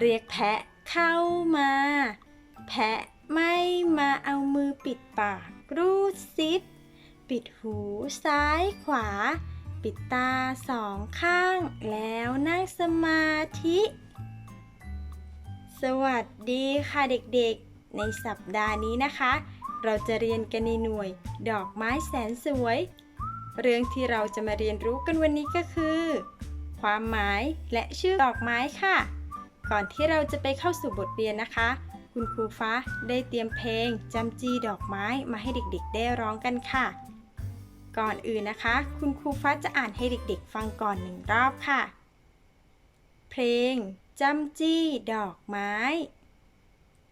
เรียกแพะเข้ามา แพะไม่มาเอามือปิดปาก รูดซิป ปิดหูซ้ายขวา ปิดตาสองข้าง แล้วนั่งสมาธิ สวัสดีค่ะเด็กๆ ในสัปดาห์นี้นะคะ เราจะเรียนกันในหน่วย ดอกไม้แสนสวย เรื่องที่เราจะมาเรียนรู้กันวันนี้ก็คือ ความหมายและชื่อดอกไม้ค่ะ ก่อนที่เราจะไปเข้าสู่บทเรียนนะคะ คุณครูฟ้าได้เตรียมเพลงจำจีดอกไม้มาให้เด็กๆ ได้ร้องกันค่ะ ก่อนอื่นนะคะ คุณครูฟ้าจะอ่านให้เด็กๆ ฟังก่อนหนึ่งรอบค่ะ เพลงจำจี้ดอกไม้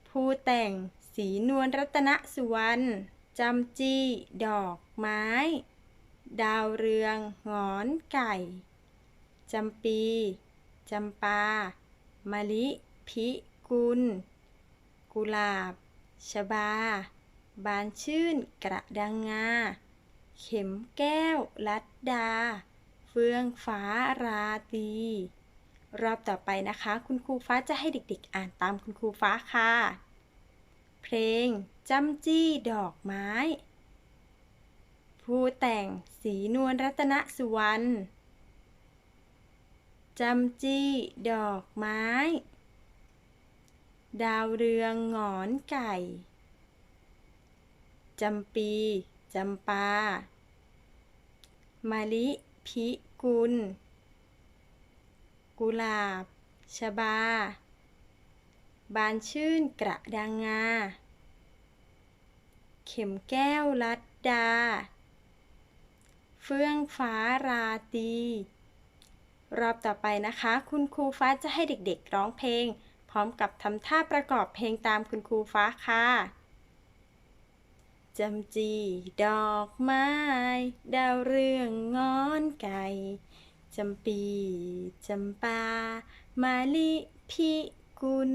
ผู้แต่งสีนวลรัตนสุวรรณจำจี้ดอกไม้ ดาวเรืองงอนไก่จำปีจำปา มะลิ พิกุล กุหลาบ ชบา บานชื่น กระดังงา เข็มแก้ว ลัดดา เฟื่องฟ้าราตรีรอบต่อไปนะคะ คุณครูฟ้าจะให้เด็กๆ อ่านตามคุณครูฟ้าค่ะ เพลงจำจี้ดอกไม้ ผู้แต่งสีนวลรัตนสุวรรณ จำจี้ ดอกไม้ ดาวเรืองหงอนไก่ จำปี จำปามะลิพิกุล กุหลาบ ชบา บานชื่นกระดังงา เข็มแก้วลัดดา เฟื่องฟ้าราตี รอบต่อไปนะคะ คุณครูฟ้าจะให้เด็กๆร้องเพลง พร้อมกับทำท่าประกอบเพลงตามคุณครูฟ้าค่ะจำจีดอกไม้ ดาวเรืองงอนไก่จำปีจำปา มาลิพิกุล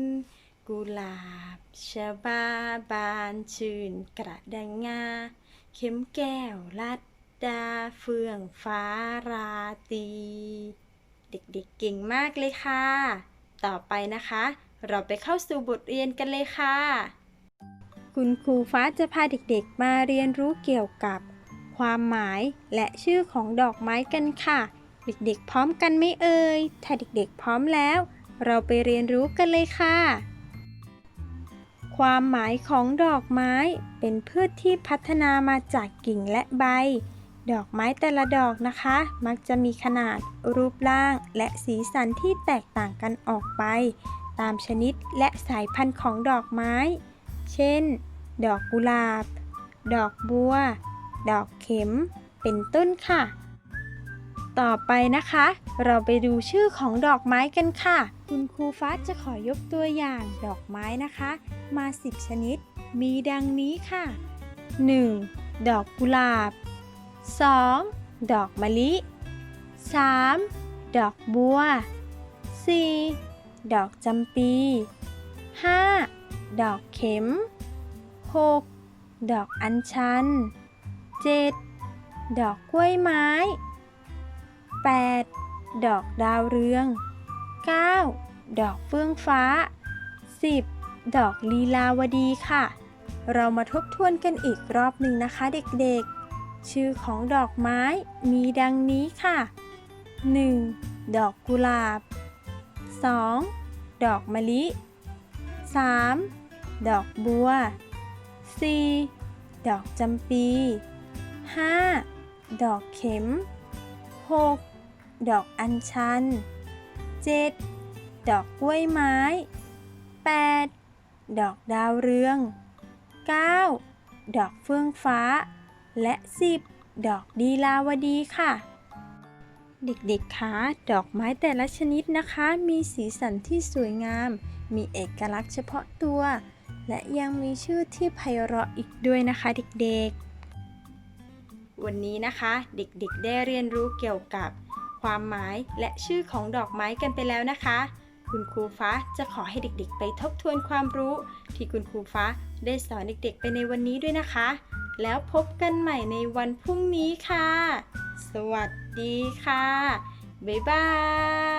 กุหลาบชบาบานชื่นกระดังงา เข็มแก้วลัดดาเฟื่องฟ้าราตี เด็กๆเก่งมากเลยค่ะ ต่อไปนะคะ เราไปเข้าสู่บทเรียนกันเลยค่ะ คุณครูฟ้าจะพาเด็กๆ มาเรียนรู้เกี่ยวกับ ความหมายและชื่อของดอกไม้กันค่ะ เด็กๆ พร้อมกันไหมเอ่ย ถ้าเด็กๆ พร้อมแล้ว เราไปเรียนรู้กันเลยค่ะ ความหมายของดอกไม้เป็นพืชที่พัฒนามาจากกิ่งและใบ ดอกไม้แต่ละดอกนะคะ มักจะมีขนาด รูปร่าง และสีสันที่แตกต่างกันออกไป ตามชนิดและสายพันธุ์ของดอกไม้ เช่น ดอกกุหลาบ ดอกบัว ดอกเข็ม เป็นต้นค่ะ ต่อไปนะคะ เราไปดูชื่อของดอกไม้กันค่ะ คุณครูฟ้าจะขอยกตัวอย่างดอกไม้นะคะ มา 10 ชนิด มีดังนี้ค่ะ 1. ดอกกุหลาบ 2. ดอกมะลิ 3. ดอกบัว 4. ดอกจำปี 5. ดอกเข็ม 6. ดอกอัญชัน 7. ดอกกล้วยไม้ 8. ดอกดาวเรือง 9. ดอกเฟื่องฟ้า 10. ดอกลีลาวดีค่ะ เรามาทบทวนกันอีกรอบหนึ่งนะคะเด็กๆ ชื่อของดอกไม้มีดังนี้ค่ะ 1. ดอกกุหลาบ 2. ดอกมะลิ 3. ดอกบัว 4. ดอกจำปี 5. ดอกเข็ม 6. ดอกอัญชัน 7. ดอกกล้วยไม้ 8. ดอกดาวเรือง 9. ดอกเฟื่องฟ้า และ 10 ดอกดีลาวดีค่ะ เด็กๆคะดอกไม้แต่ละชนิดนะคะ มีสีสันที่สวยงาม มีเอกลักษณ์เฉพาะตัว และยังมีชื่อที่ไพเราะอีกด้วยนะคะเด็กๆ วันนี้นะคะเด็กๆ ได้เรียนรู้เกี่ยวกับความหมายและชื่อของดอกไม้กันไปแล้วนะคะ คุณครูฟ้าจะขอให้เด็กๆ ไปทบทวนความรู้ ที่คุณครูฟ้าได้สอนเด็กๆ ไปในวันนี้ด้วยนะคะ แล้วพบกันใหม่ในวันพรุ่งนี้ค่ะ สวัสดีค่ะ บ๊ายบาย